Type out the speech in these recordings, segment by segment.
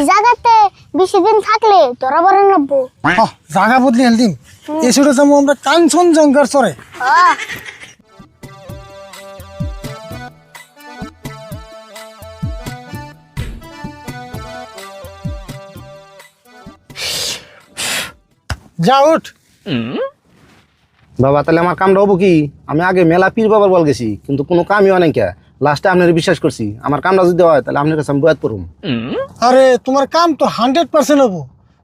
এই জায়গাতে বেশি দিন থাকলে তোরা বড় নব্বো। জাগা বদলি হেলদিম যাব আমরা কাঞ্চন জঙ্ঘার চরে। আহ, যা উঠ। বাবা তাহলে আমার কামটা হব কি? আমি আগে মেলা পীর বাবার বল গেছি কিন্তু কোনো কামই অনেক লাস্টে আপনার বিশ্বাস করছি আমার কামটা যদি হয় তাহলে আপনার কাছে আমি বয়াত করুম। আরে তোমার কাম তো হান্ড্রেড পার্সেন্ট হব।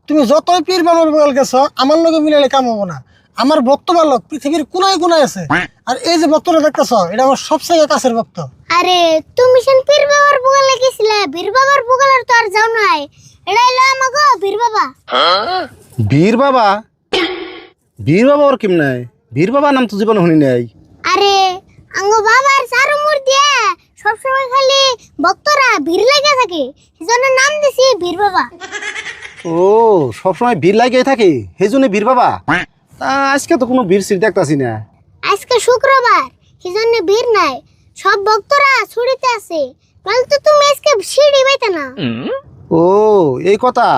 তুমি যতই পীর বাবার বল গেছো আমার লগে মিলালে কাম হব না। আমার ভক্ত বালক পৃথিবীর কোনায় কোনায় আছে। আর এই যে ভক্তটা দেখতেছ এটা আমার সবচেয়ে কাছের ভক্ত। আরে তুমি সেন পীর বাবার বুগালে গেছিলে বীর বাবার বুগালের তো আর যাও নাই। এটা এলো আমাকে বীর বাবা। বীর বাবা? বীর বাবা ওর কেম নাই? বীর বাবা নাম তো জীবন শুনি নাই। আরে আঙ্গ বাবার চার উমর দিয়ে সবসময় খালি ভক্তরা ভিড় লেগে থাকে সেজন্য নাম দিছি বীর বাবা। ও সবসময় বীর লাগিয়ে থাকে সেই জন্য বীর বাবা? তা আজকে তো কোনো বীর সিট দেখতাছি না। আজকে শুক্রবার সেজন্য ভিড় নাই সব ভক্তরা ছুটিতে আছে নাহলে তো তুমি আজকে সিঁড়ি পাইতে না ও এই কথা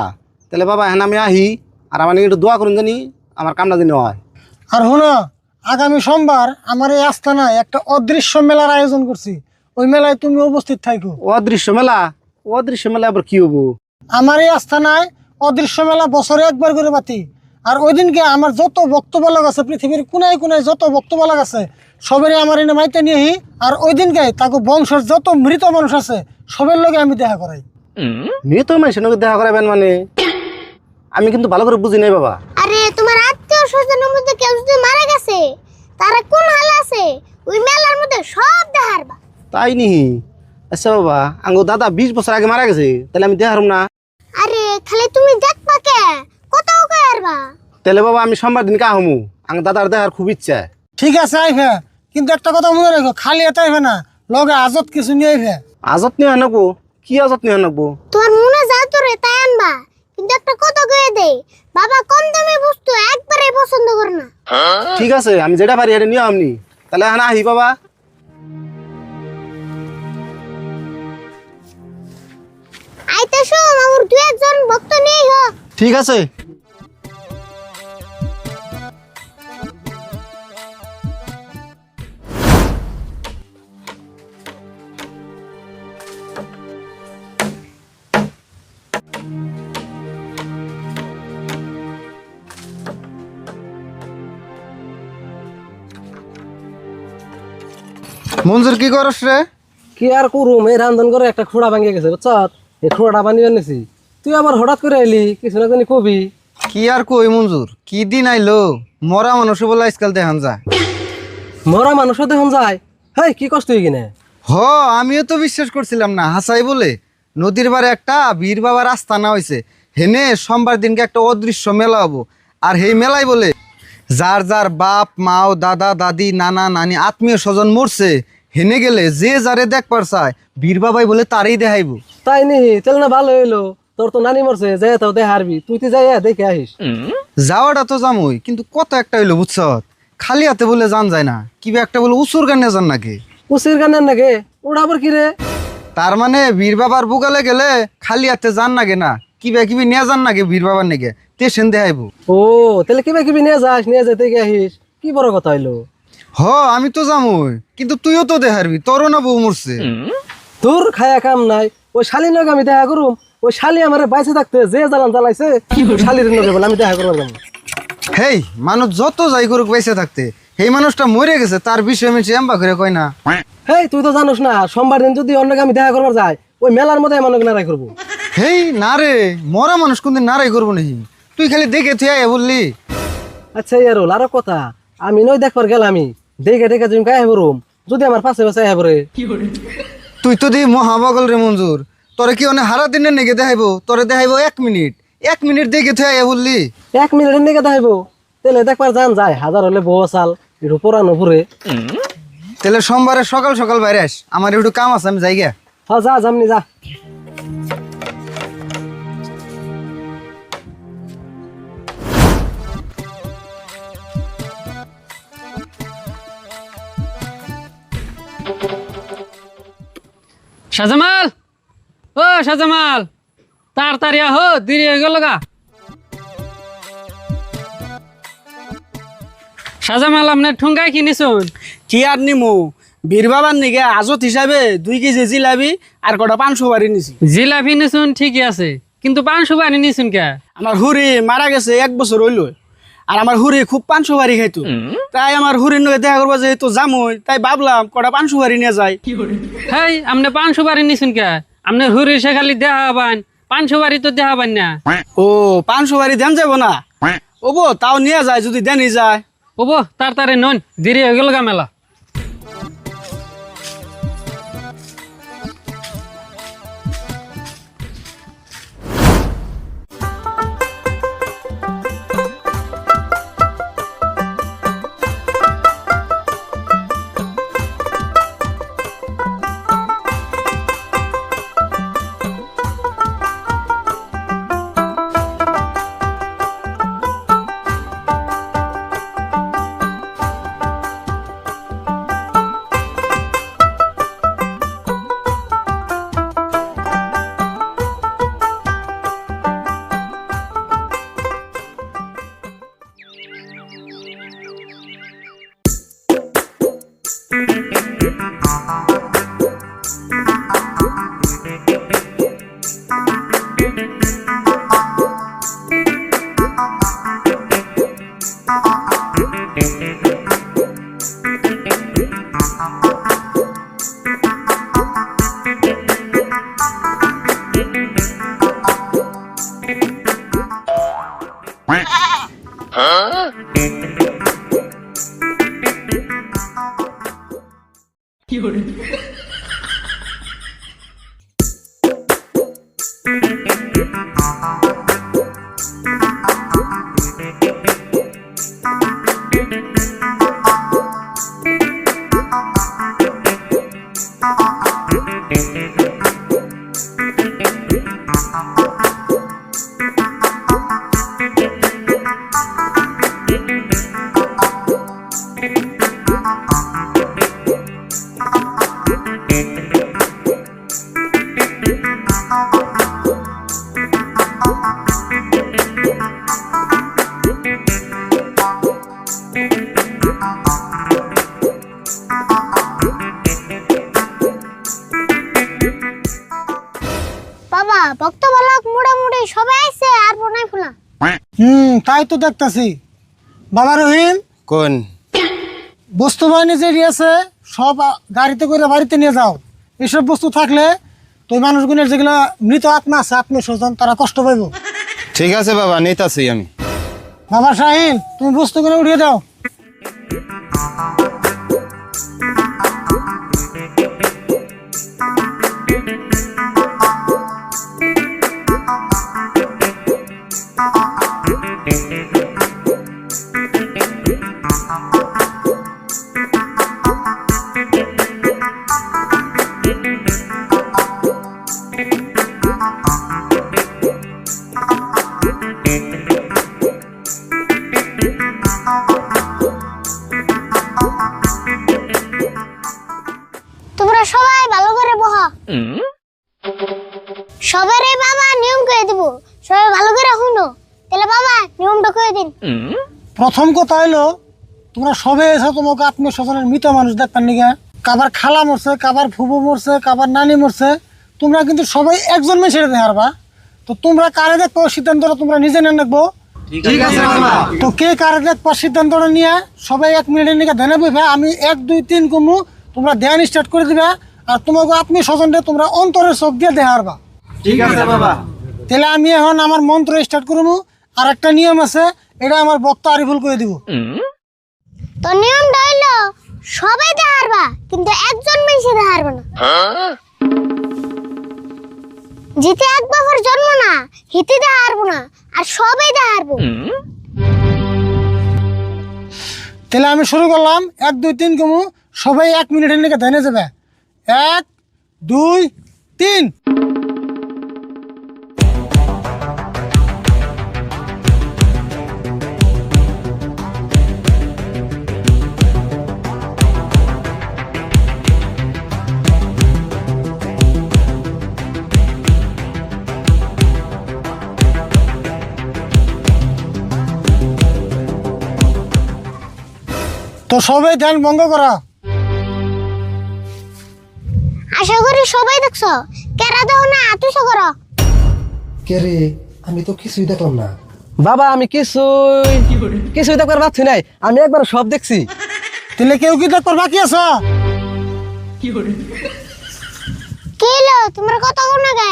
তাহলে বাবা হ্যাঁ আমি আহি আর আমার একটু দোয়া করুন জানি আমার কামটা দিন হয়। আর শোনো আগামী সোমবার আমার এই আস্থানায় একটা অদৃশ্য মেলার আয়োজন করছি। ওই মেলায় তুমি উপস্থিত থাকো অদৃশ্য মেলা? অদৃশ্য মেলা আবার কি হব? আমার এই আস্থানায় অদৃশ্য মেলা বছরে একবার করে পাতি আর ওই দিনকে আমার যত বক্তব্যালক আছে পৃথিবীর কোনায় কোনায় যত বক্তব্যালক আছে সবেরই আমার এনে মাইতে নিয়ে আহি আর ওই দিনকে তাকে বংশের যত মৃত মানুষ আছে সবের লগে আমি দেখা করাই। মৃত মানুষের সঙ্গে দেখা করাবেন মানে? আমি কিন্তু ভালো করে বুঝি নাই বাবা। আরে তোমার আত্মীয় স্বজনের মধ্যে কেউ যদি তারা কোন হাল আছে? ওই মেলার মধ্যে সব দেখার বা তাই নিহি আচ্ছা বাবা আঙ্গো দাদা বিশ বছর আগে মারা গেছে তাহলে আমি দেখারম না। আরে খালি তুমি দেখবা কে? কত কয়ারবা তাহলে বাবা আমি সোমবার দিন কা হমু। আঙ্গ দাদার দেখার খুব ইচ্ছা। ঠিক আছে আইভে কিন্তু একটা কথা মনে রাখো খালি এটা আইভে না লগে আজত কিছু নিয়ে আইভে আজত নিয়ে আনব কি আজত নিয়ে আনব তোমার মনে যা তোরে তাই আনবা। কিন্তু একটা কথা কয়ে দে বাবা কম দামে বস্তু একবারে পছন্দ করে না। ঠিক আছে আমি যেটা পারি এটা নিয়ে আমনি। তাহলে হ্যাঁ আহি বাবা। আইতে শো আমার দু একজন ভক্ত নেই হ ঠিক আছে। মঞ্জুর কি করস রে? কি আর করুম? এই রান্ধন করে একটা খোড়া ভাঙিয়ে গেছে বুঝছ? এই খোড়াটা বানিয়ে নিছি তুই আবার হঠাৎ করে এলি কিছু না জানি কবি। কি আর কই মঞ্জুর? কি দিন আইলো? মরা মানুষ বলে আজকাল দেখান যায়। মরা মানুষও দেখুন যায়? হেই কি কষ্ট হই কিনে হ আমিও তো বিশ্বাস করছিলাম না হাসাই বলে। নদীর বারে একটা বীর বাবার আস্থানা হয়েছে হেনে সোমবার দিনকে একটা অদৃশ্য মেলা হব। আর সেই মেলাই বলে যার যার বাপ মাও দাদা দাদি নানা নানি আত্মীয় স্বজন মরছে হেনে গেলে যে যারে দেখবার চায় বীর বাবাই বলে তারই দেখাইবো। তাই নি? তাহলে না ভালো হইল। তোর তো নানি মরছে যাই তাও দেখে হারবি। তুই তো যাই দেখে আহিস যাওয়াটা তো জামুই কিন্তু কথা একটা হইল বুঝছ? খালি হাতে বলে জান যায় না। কিবা একটা বলে উসুর গানে যান নাকি? উচির গানের নাকি? ওটা আবার কি রে? তার মানে বীর বাবার বুকালে গেলে খালি হাতে যান নাগে না? কিবা কিবি নিয়ে যান নাকি বীর বাবার নাকি? টেশন দেখাইবো। ও তাহলে কিবা কিবি নিয়ে যাস নিয়ে যেতে দেখে আহিস কি বড় কথা হইল? হ আমি তো যামই কিন্তু তুইও তো দেখারবি তোরও না বউ মরছে। তোর খায়া কাম নাই ওই শালি নগে আমি দেখা করুম ওই শালি আমার বাইসে থাকতে যে জ্বালান জ্বালাইছে শালির নগে বলে আমি দেখা করবার যাব হেই মানুষ যত যাই করুক বেঁচে থাকতে সেই মানুষটা মরে গেছে তার বিষয়ে আমি এম্বা করে কই না। হেই তুই তো জানোস না সোমবার দিন যদি অন্য আমি দেখা করবার যাই ওই মেলার মধ্যে মানুষ নারাই করব। হেই না রে মরা মানুষ কোনদিন নারাই করব নাকি? তুই খালি দেখে তুই আয় বললি। আচ্ছা ইয়ারুল আরও কথা আমি নই দেখবার গেলাম আমি। দেখে দেখে তুমি কায় রুম? যদি আমার পাশে পাশে আয় পরে তুই তো দি মহাবগল রে মঞ্জুর। তোরে কি অনেক হারা দিনের নেগে দেখাইবো? তোরে দেখাইবো এক মিনিট। এক মিনিট দেখে তুই আয় বললি। এক মিনিটের দিকে দেখাইবো। তাহলে দেখবার যান যায় হাজার হলে বউ চাল একটু পুরানো ঘুরে। তাহলে সোমবারে সকাল সকাল বাইরে আস। আমার একটু কাম আছে আমি যাই গিয়া। হ্যাঁ যা যামনি যা। শাহজামাল! ও শাহজামাল! তাড়াতাড়ি আহো দেরি হয়ে গেল গা। সাজামাল আপনার ঠুঙ্গাই কিনিছুন কি আর নিমু? বীর বাবার নিগে আজত হিসাবে দুই কেজি জিলাবি আর কটা পাঁচশো বাড়ি নিছি। জিলাপি নিছুন ঠিকই আছে কিন্তু পাঁচশো বানি নিছুন কে? আমার হুরি মারা গেছে এক বছর হইল। আর আমার হুরি খুব পান বাড়ি খাইতো। তাই আমার হুরির নয় দেখা করব যেহেতু জামুই তাই ভাবলাম কটা পান বাড়ি নিয়ে যাই। হেই আপনি পাঁচশো বাড়ি নিছেন কে? আপনি হুরি সে খালি দেহা হবান পান বাড়ি তো দেহা পান না। ও পাঁচশো বাড়ি দেন যাব না? ওবো তাও নিয়ে যায় যদি দেনই যায়। ওবো তাড়াতাড়ি নন দেরি হয়ে গেল গা মেলা। বাবা হুম তাই তো দেখতাছি। বাবা রহিম কোন? বস্তু বাহিনী যে আছে সব গাড়িতে করে বাড়িতে নিয়ে যাও। এসব বস্তু থাকলে তো মানুষগুলো মানুষগুলোর যেগুলো মৃত আত্মা আছে আত্মীয় স্বজন তারা কষ্ট পাইব। ঠিক আছে বাবা নিতাছি আমি। বাবা শাহিন তুমি বস্তুগুলো উঠিয়ে দাও। করে দিন প্রথম কথা হলো তোমরা সবে এসে তোমাকে আত্মীয় স্বজনের মৃত মানুষ দেখতাম নিগা। কাবার খালা মরছে কাবার ফুবু মরছে কাবার নানি মরছে তোমরা কিন্তু সবাই একজন মেয়ে ছেড়ে হারবা তো তোমরা কারে দেখব সিদ্ধান্তটা তোমরা নিজে নেন দেখব? ঠিক আছে মামা। তো কে কারে দেখব সিদ্ধান্তটা নিয়ে? সবাই এক মিনিটের নিকে ধ্যানে বইবে আমি এক দুই তিন কমু তোমরা ধ্যান স্টার্ট করে দিবে আর তোমাকে আত্মীয় স্বজনটা তোমরা অন্তরের চোখ দিয়ে দেহ হারবা ঠিক আছে বাবা তাহলে আমি এখন আমার মন্ত্র স্টার্ট করব আর একটা নিয়ম আছে এটা আমার বক্তা আরিফুল করে দিব। তো নিয়মটা হইল সবাই হারবা কিন্তু একজন মানুষে হারবে না। জিতে এক বাবার জন্ম না হিতে হারবো না আর সবাই হারবো। তাহলে আমি শুরু করলাম এক দুই তিন কমু সবাই এক মিনিটের নিকে ধ্যানে যাবে। এক দুই তিন। সবাই ধ্যান ভঙ্গ করা। আশা করি সবাই দেখছ। কেরা দেও না তুই করো। কে রে? আমি তো কিছুই দেখলাম না। বাবা আমি কিছুই কিছুই দেখবার পাচ্ছি নাই। আমি একবার সব দেখছি। তাহলে কেউ কি দেখবার বাকি আছে? কি হলো তোমার কত গুণ গে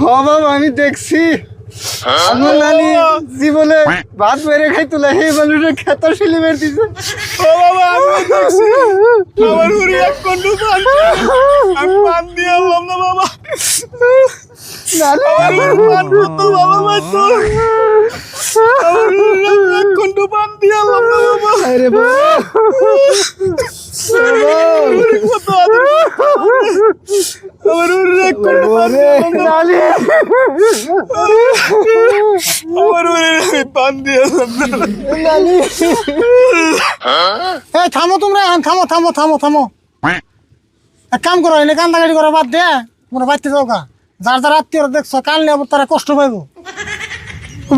হ বাবা আমি দেখছি। আমার নানি জীবনে ভাত বেড়ে খাইতুলা সেই মানুষের খেত শিলি মেরে দিছে। ও বাবা আমি দেখছি আমার হুরি এক কন্ডু পান আমি পান দিয়ে আনলাম না বাবা। আমার হুরি পান কত বাবা মাইতো আমার এক কন্ডু পান দিয়ে আনলাম না বাবা। আরে বাবা! থামো তোমরা থামো থামো থামো থামো। এক কাম করো এনে কান্দাকাটি করা বাদ দে। তোমরা বাড়তে যাও কা যার যার আত্মীয় দেখছ কাল নিয়ে তারা কষ্ট পাইবো।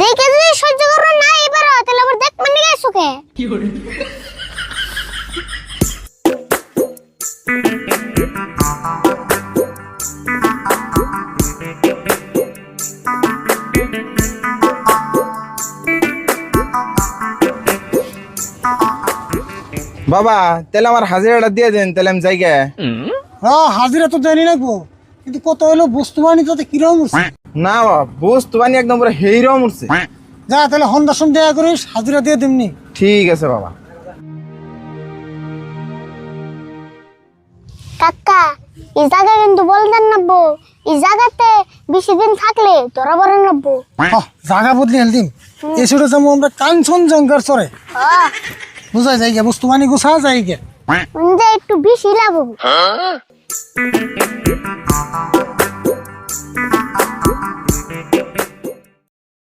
দেখে যদি সহ্য করো না এবার তাহলে আবার দেখ মানে গেছো কে? বাবা তাহলে আমার হাজিরাটা দিয়ে দেন তাহলে আমি জায়গা হ্যাঁ হাজিরা তো দেয়নি লাগবো কিন্তু কত হলো বস্তু বানি তো কীরকম উঠছে? না বাবা বস্তু বানি একদম পুরো হেইরম উঠছে। যা তাহলে হন্দার দেখা করিস হাজিরা দিয়ে দিমনি। ঠিক আছে বাবা। কাকা এই জায়গা কিন্তু বলতেন নাব্বো এই জায়গাতে বেশি দিন থাকলে তোরা বড় নাব্বো জায়গা জাগা বদলি হেলদিম এসে যাব আমরা কাঞ্চন জঙ্গার চরে। বুঝা যায় গে বস্তু মানে গুছা যায় গে একটু বেশি লাভ